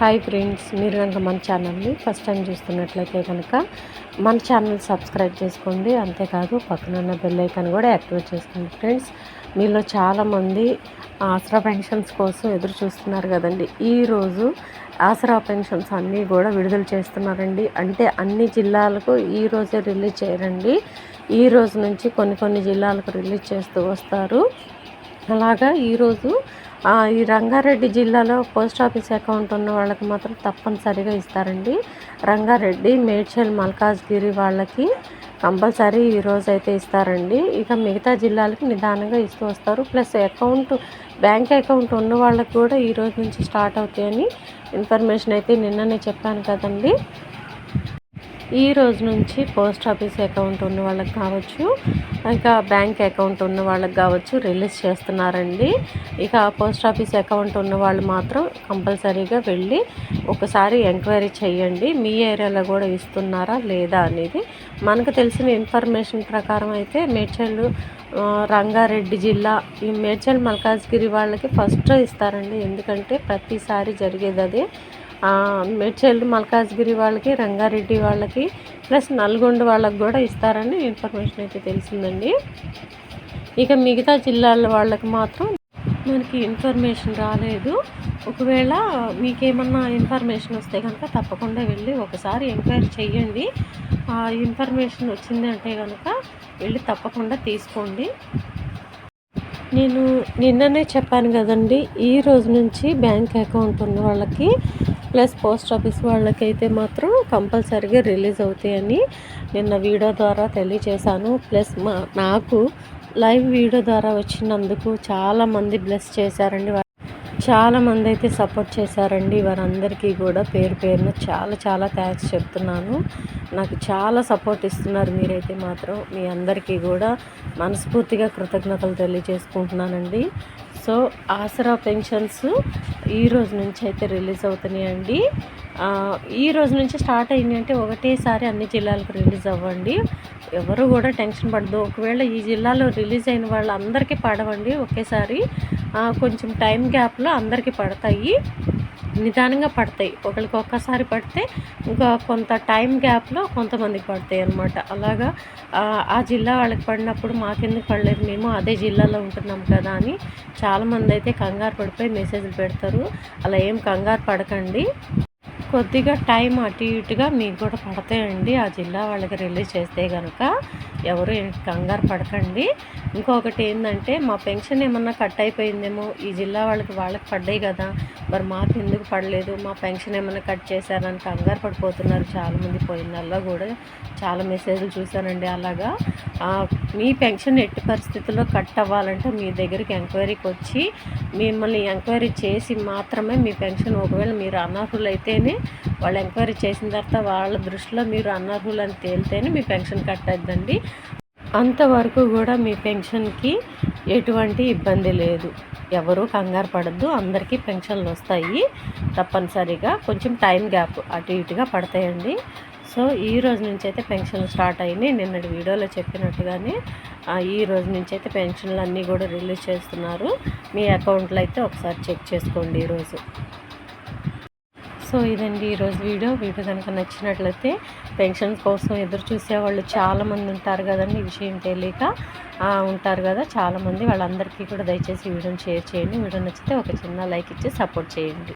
Hi friends మీరు కనుక మన ఛానల్ని ఫస్ట్ టైం చూస్తున్నట్లయితే కనుక మన ఛానల్ సబ్స్క్రైబ్ చేసుకోండి. అంతేకాదు పక్కన ఉన్న బెల్ ఐకాన్ కూడా యాక్టివేట్ చేసుకోండి ఫ్రెండ్స్ మీలో చాలామంది ఆసరా పెన్షన్స్ కోసం ఎదురు చూస్తున్నారు కదండి. ఈరోజు ఆసరా పెన్షన్స్ అన్నీ కూడా విడుదల చేస్తున్నారండి. అంటే అన్ని జిల్లాలకు ఈ రోజే రిలీజ్ చేయరండి. ఈ రోజు నుంచి కొన్ని కొన్ని జిల్లాలకు రిలీజ్ చేస్తూ వస్తారు. అలాగా ఈరోజు ఈ రంగారెడ్డి జిల్లాలో పోస్ట్ ఆఫీస్ అకౌంట్ ఉన్న వాళ్ళకి మాత్రం తప్పనిసరిగా ఇస్తారండి. రంగారెడ్డి మేడ్చల్ మల్కాజ్గిరి వాళ్ళకి కంపల్సరీ ఈరోజు అయితే ఇస్తారండి. ఇక మిగతా జిల్లాలకి నిదానంగా ఇస్తూ వస్తారు. ప్లస్ అకౌంట్ బ్యాంక్ అకౌంట్ ఉన్న వాళ్ళకి కూడా ఈరోజు నుంచి స్టార్ట్ అవుతాయని ఇన్ఫర్మేషన్ అయితే నిన్ననే చెప్పాను కదండి. ఈ రోజు నుంచి పోస్ట్ ఆఫీస్ అకౌంట్ ఉన్న వాళ్ళకి కావచ్చు ఇంకా బ్యాంక్ అకౌంట్ ఉన్న వాళ్ళకి కావచ్చు రిలీజ్ చేస్తున్నారండి. ఇక పోస్ట్ ఆఫీస్ అకౌంట్ ఉన్న వాళ్ళు మాత్రం కంపల్సరీగా వెళ్ళి ఒకసారి ఎంక్వైరీ చేయండి. మీ ఏరియాలో కూడా ఇస్తున్నారా లేదా అనేది మనకు తెలిసిన ఇన్ఫర్మేషన్ ప్రకారం అయితే మేడ్చల్ రంగారెడ్డి జిల్లా ఈ మేడ్చల్ మల్కాజ్గిరి వాళ్ళకి ఫస్ట్ ఇస్తారండి. ఎందుకంటే ప్రతిసారి జరిగేది అదే. మేడ్చల్ మల్కాజ్గిరి వాళ్ళకి రంగారెడ్డి వాళ్ళకి ప్లస్ నల్గొండ వాళ్ళకి కూడా ఇస్తారని ఇన్ఫర్మేషన్ అయితే తెలిసిందండి. ఇక మిగతా జిల్లాల వాళ్ళకి మాత్రం మనకి ఇన్ఫర్మేషన్ రాలేదు. ఒకవేళ మీకేమన్నా ఇన్ఫర్మేషన్ వస్తే కనుక తప్పకుండా వెళ్ళి ఒకసారి ఎంక్వైరీ చేయండి ఆ ఇన్ఫర్మేషన్ వచ్చిందంటే కనుక వెళ్ళి తప్పకుండా తీసుకోండి. నేను నిన్ననే చెప్పాను కదండి ఈ రోజు నుంచి బ్యాంక్ అకౌంట్ ఉన్న వాళ్ళకి ప్లస్ పోస్ట్ ఆఫీస్ వాళ్ళకైతే మాత్రం కంపల్సరీగా రిలీజ్ అవుతాయని నిన్న వీడియో ద్వారా తెలియచేశాను ప్లస్ మా నాకు లైవ్ వీడియో ద్వారా వచ్చినందుకు చాలామంది బ్లెస్ చేశారండి. చాలామంది అయితే సపోర్ట్ చేశారండి. వారందరికీ కూడా పేరు పేరున చాలా చాలా థ్యాంక్స్ చెప్తున్నాను. నాకు చాలా సపోర్ట్ ఇస్తున్నారు మీరైతే మాత్రం. మీ అందరికీ కూడా మనస్ఫూర్తిగా కృతజ్ఞతలు తెలియజేసుకుంటున్నానండి. సో ఆసరా పెన్షన్స్ ఈ రోజు నుంచి అయితే రిలీజ్ అవుతున్నాయండి ఈ రోజు నుంచి స్టార్ట్ అయింది అంటే ఒకటేసారి అన్ని జిల్లాలకు రిలీజ్ అవ్వండి. ఎవరు కూడా టెన్షన్ పడదు ఒకవేళ ఈ జిల్లాలో రిలీజ్ అయిన వాళ్ళందరికీ పడవండి ఒకేసారి. కొంచెం టైం గ్యాప్లో అందరికీ పడతాయి. నిదానంగా పడతాయి. ఒకరికి ఒక్కసారి పడితే ఇంకా కొంత టైం గ్యాప్లో కొంతమందికి పడతాయి అనమాట అలాగా ఆ జిల్లా వాళ్ళకి పడినప్పుడు మాకెందుకు పడలేదు మేము అదే జిల్లాలో ఉంటున్నాం కదా అని చాలామంది అయితే కంగారు పడిపోయి మెసేజ్లు పెడతారు. అలా ఏం కంగారు పడకండి. కొద్దిగా టైం అటు ఇటుగా మీకు కూడా పడతాయండి. ఆ జిల్లా వాళ్ళకి రిలీజ్ చేస్తే కనుక ఎవరు కంగారు పడకండి. ఇంకొకటి ఏంటంటే మా పెన్షన్ ఏమన్నా కట్ అయిపోయిందేమో. ఈ జిల్లా వాళ్ళకి వాళ్ళకి పడ్డాయి కదా. మరి మాకు ఎందుకు పడలేదు? మా పెన్షన్ ఏమైనా కట్ చేశారని కంగారు పడిపోతున్నారు. చాలామంది పోయిన కూడా చాలా మెసేజ్లు చూశానండి అలాగా. మీ పెన్షన్ ఎట్టి పరిస్థితుల్లో కట్ అవ్వాలంటే మీ దగ్గరికి ఎంక్వైరీకి వచ్చి మిమ్మల్ని ఎంక్వైరీ చేసి మాత్రమే మీ పెన్షన్ ఒకవేళ మీరు అనర్హులైతేనే వాళ్ళు ఎంక్వైరీ చేసిన తర్వాత వాళ్ళ దృష్టిలో మీరు అనర్హులని తేలితేనే మీ పెన్షన్ కట్ అవుతుందండి అంతవరకు కూడా మీ పెన్షన్కి ఎటువంటి ఇబ్బంది లేదు. ఎవరూ కంగారు పడద్దు. అందరికీ పెన్షన్లు వస్తాయి తప్పనిసరిగా. కొంచెం టైం గ్యాప్ అటు ఇటుగా పడతాయండి. సో ఈ రోజు నుంచి అయితే పెన్షన్లు స్టార్ట్ అయినాయి నిన్నటి వీడియోలో చెప్పినట్టుగానే ఈ రోజు నుంచి అయితే పెన్షన్లు అన్నీ కూడా రిలీజ్ చేస్తున్నారు. మీ అకౌంట్లో అయితే ఒకసారి చెక్ చేసుకోండి ఈరోజు సో ఇదండి ఈరోజు వీడియో. వీడియో కనుక నచ్చినట్లయితే పెన్షన్ కోసం ఎదురు చూసేవాళ్ళు చాలామంది ఉంటారు కదండి. విషయం తెలియక ఉంటారు కదా చాలామంది. వాళ్ళందరికీ కూడా దయచేసి వీడియోని షేర్ చేయండి. వీడియో నచ్చితే ఒక చిన్న లైక్ ఇచ్చి సపోర్ట్ చేయండి.